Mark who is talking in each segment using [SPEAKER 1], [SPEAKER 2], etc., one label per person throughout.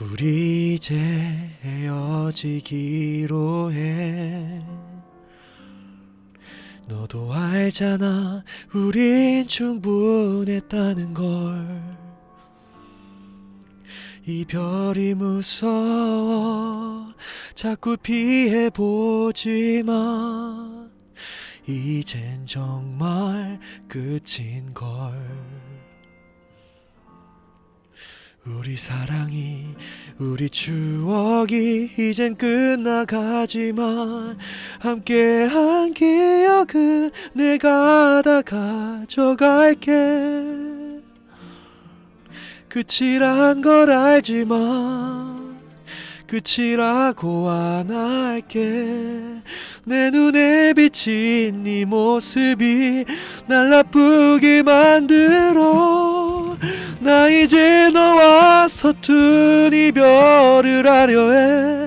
[SPEAKER 1] 우리 이제 헤어지기로 해. 너도 알잖아 우린 충분했다는 걸. 이별이 무서워 자꾸 피해보지만 이젠 정말 끝인 걸 우리 사랑이 우리 추억이 이젠 끝나가지만 함께한 기억은 내가 다 가져갈게. 끝이란 걸 알지만 끝이라고 안 할게. 내 눈에 비친 네 모습이 날 나쁘게 만들어 나 이제 너와 서툰 이별을 하려 해.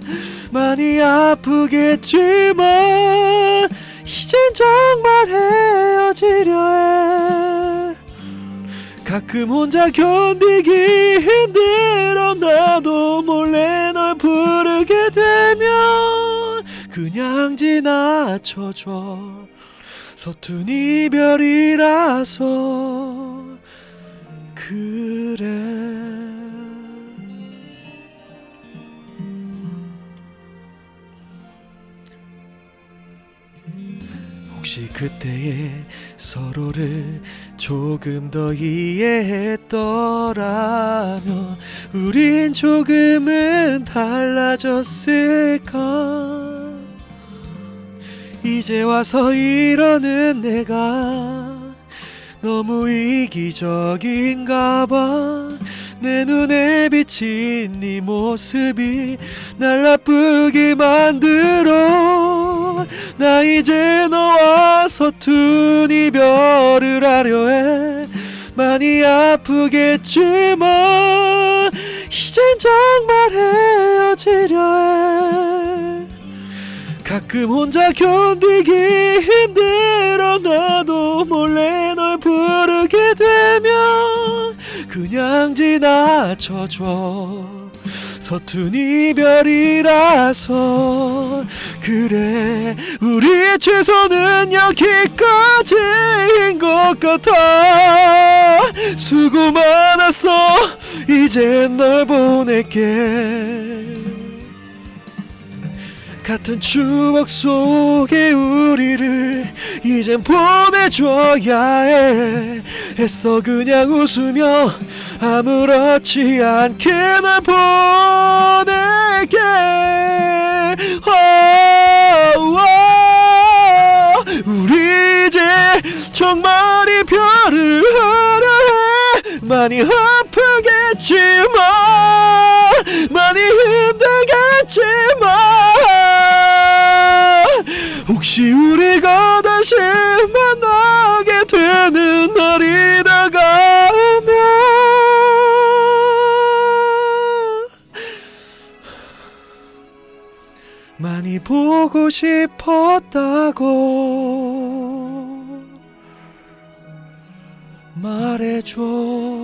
[SPEAKER 1] 많이 아프겠지만 이젠 정말 헤어지려 해. 가끔 혼자 견디기 힘들어 나도 몰래 널 부르게 되면 그냥 지나쳐줘. 서툰 이별이라서 그래. 혹시 그때의 서로를 조금 더 이해했더라면 우린 조금은 달라졌을까 이제 와서 이러는 내가 너무 이기적인가 봐 내 눈에 비친 네 모습이 날 나쁘게 만들어. 나 이제 너와 서툰 이별을 하려 해. 많이 아프겠지만 이젠 정말 헤어지려 해. 가끔 혼자 견디기 힘들 지나쳐줘. 서툰 이별이라서 그래. 우리의 최선은 여기까지인 것 같아. 수고 많았어. 이젠 널 보낼게 같은 추억 속에 우리를 이젠 보내줘야 해. 했어 그냥 웃으며 아무렇지 않게 날 오, 오, 우리 이제 정말 이별을 하려 해. 많이 아프 많이 보고 싶었다고. 말해줘